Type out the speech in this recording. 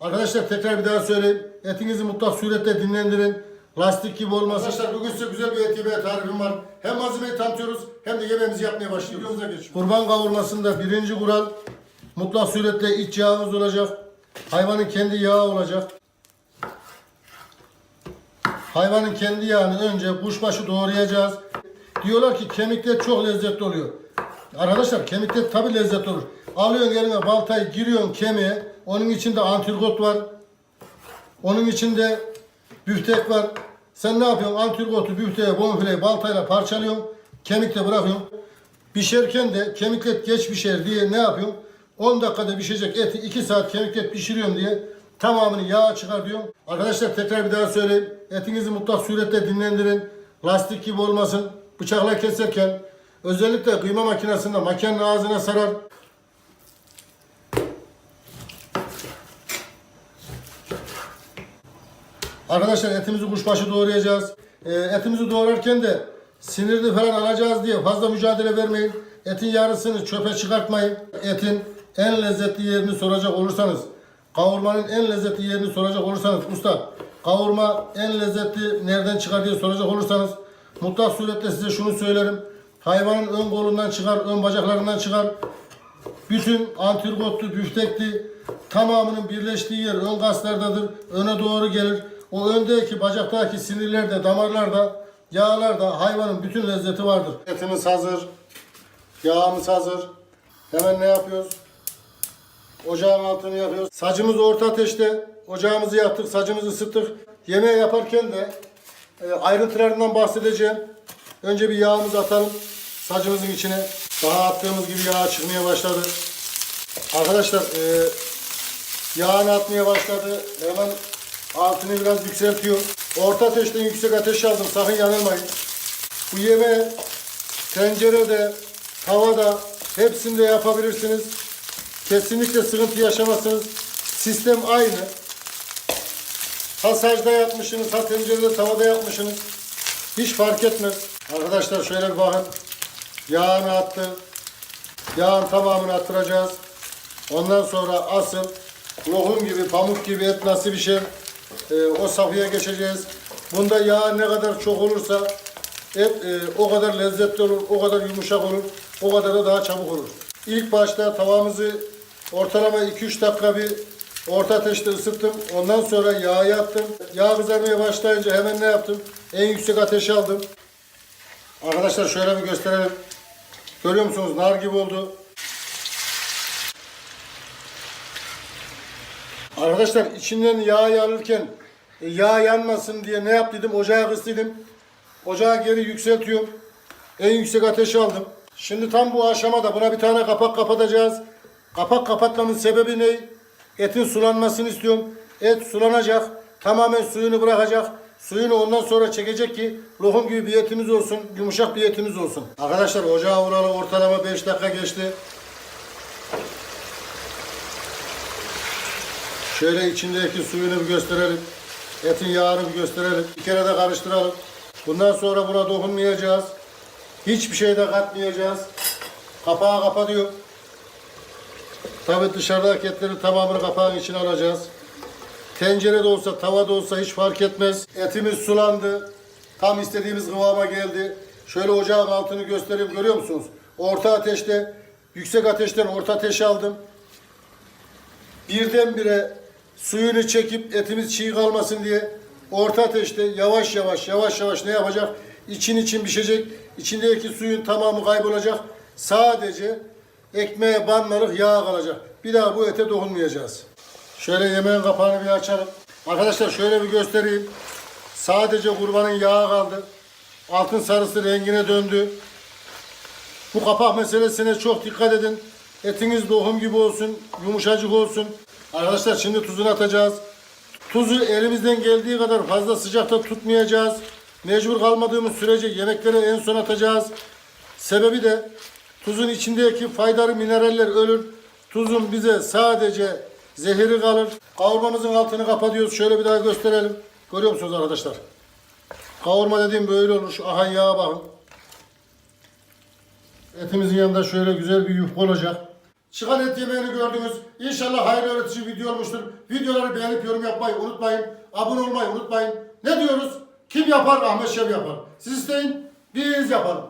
Arkadaşlar tekrar bir daha söyleyeyim. Etinizi mutlak surette dinlendirin. Lastik gibi olmasın. Arkadaşlar bugün size güzel bir et yemeği tarifim var. Hem malzemeyi tanıtıyoruz hem de yemeğimizi yapmaya başlıyoruz. Kurban kavurmasında birinci kural mutlak suretle iç yağımız olacak. Hayvanın kendi yağı olacak. Hayvanın kendi yağını önce kuşbaşı doğrayacağız. Diyorlar ki kemikler çok lezzetli oluyor. Arkadaşlar kemikler tabi lezzetli olur. Alıyorsun eline baltayı giriyorsun kemiğe. Onun içinde antrikot var. Onun içinde büftek var. Sen ne yapıyorsun? Antrikotu, büfteği, bonfileyi baltayla parçalıyorsun. Kemikle bırakıyorsun. Pişerken de kemikler geç pişer diye ne yapıyorsun? 10 dakikada pişecek eti 2 saat kemikle pişiriyorum diye tamamını yağa çıkar diyorum. Arkadaşlar tekrar bir daha söyleyeyim. Etinizi mutlak surette dinlendirin. Lastik gibi olmasın. Bıçakla keserken özellikle kıyma makinesinde makinenin ağzına sarar. Arkadaşlar etimizi kuşbaşı doğrayacağız. Ee, etimizi doğrarken de sinirli falan alacağız diye fazla mücadele vermeyin. Etin yarısını çöpe çıkartmayın. Etin en lezzetli yerini soracak olursanız, kavurmanın en lezzetli yerini soracak olursanız, usta kavurma en lezzetli nereden çıkar diye soracak olursanız, mutlak suretle size şunu söylerim. Hayvanın ön kolundan çıkar, ön bacaklarından çıkar. Bütün antrikotlu, büftekli tamamının birleştiği yer ön kaslardadır. Öne doğru gelir. O öndeki bacaktaki sinirlerde, damarlarda, yağlarda hayvanın bütün lezzeti vardır. Etimiz hazır. Yağımız hazır. Hemen ne yapıyoruz? Ocağın altını yakıyoruz. Sacımız orta ateşte. Ocağımızı yaktık, sacımızı ısıttık. Yemeği yaparken de e, ayrıntılarından bahsedeceğim. Önce bir yağımızı atalım sacımızın içine. Daha attığımız gibi yağ çıkmaya başladı. Arkadaşlar e, yağını atmaya başladı. Hemen altını biraz yükseltiyor. Orta ateşten yüksek ateş aldım. Sakın yanılmayın. Bu yemeği tencerede, tavada hepsinde yapabilirsiniz. Kesinlikle sıkıntı yaşamazsınız. Sistem aynı. Ha sacda yapmışsınız, ha tencerede, tavada yapmışsınız. Hiç fark etmez. Arkadaşlar şöyle bir bakın. Yağını attı. Yağın tamamını attıracağız. Ondan sonra asıl lokum gibi, pamuk gibi et nasıl bir şey e, o safhaya geçeceğiz. Bunda yağ ne kadar çok olursa et e, o kadar lezzetli olur, o kadar yumuşak olur, o kadar da daha çabuk olur. İlk başta tavamızı ortalama 2-3 dakika bir orta ateşte ısıttım. Ondan sonra yağı yaptım. Yağ kızarmaya başlayınca hemen ne yaptım? En yüksek ateşe aldım. Arkadaşlar şöyle bir gösterelim. Görüyor musunuz? Nar gibi oldu. Arkadaşlar içinden yağ yanırken e, yağ yanmasın diye ne yap dedim? Ocağı kıstıydım. Ocağı geri yükseltiyorum. En yüksek ateşe aldım. Şimdi tam bu aşamada buna bir tane kapak kapatacağız. Kapak kapatmamın sebebi ne? Etin sulanmasını istiyorum. Et sulanacak. Tamamen suyunu bırakacak. Suyunu ondan sonra çekecek ki lokum gibi bir etimiz olsun. Yumuşak bir etimiz olsun. Arkadaşlar ocağa vuralı ortalama 5 dakika geçti. Şöyle içindeki suyunu bir gösterelim. Etin yağını bir gösterelim. Bir kere de karıştıralım. Bundan sonra buna dokunmayacağız. Hiçbir şey de katmayacağız. Kapağı kapatıyor. Tabi dışarıdaki etleri tamamını kapağın içine alacağız. Tencerede olsa, tavada olsa hiç fark etmez. Etimiz sulandı. Tam istediğimiz kıvama geldi. Şöyle ocağın altını göstereyim. Görüyor musunuz? Orta ateşte, yüksek ateşten orta ateşe aldım. Birdenbire suyunu çekip etimiz çiğ kalmasın diye orta ateşte yavaş yavaş yavaş yavaş ne yapacak? İçin için pişecek. İçindeki suyun tamamı kaybolacak. Sadece ekmeğe banmalık yağ kalacak. Bir daha bu ete dokunmayacağız. Şöyle yemeğin kapağını bir açalım. Arkadaşlar şöyle bir göstereyim. Sadece kurbanın yağı kaldı. Altın sarısı rengine döndü. Bu kapak meselesine çok dikkat edin. Etiniz lokum gibi olsun, yumuşacık olsun. Arkadaşlar şimdi tuzunu atacağız. Tuzu elimizden geldiği kadar fazla sıcakta tutmayacağız. Mecbur kalmadığımız sürece yemeklere en son atacağız. Sebebi de tuzun içindeki faydalı mineraller ölür. Tuzun bize sadece zehiri kalır. Kavurmamızın altını kapatıyoruz. Şöyle bir daha gösterelim. Görüyor musunuz arkadaşlar? Kavurma dediğim böyle olur. Şu ahan yağa bakın. Etimizin yanında şöyle güzel bir yufka olacak. Çıkan et yemeğini gördünüz. İnşallah hayırlı öğretici video olmuştur. Videoları beğenip yorum yapmayı unutmayın. Abone olmayı unutmayın. Ne diyoruz? Kim yapar? Ahmet Şev yapar. Siz isteyin, biz yapalım.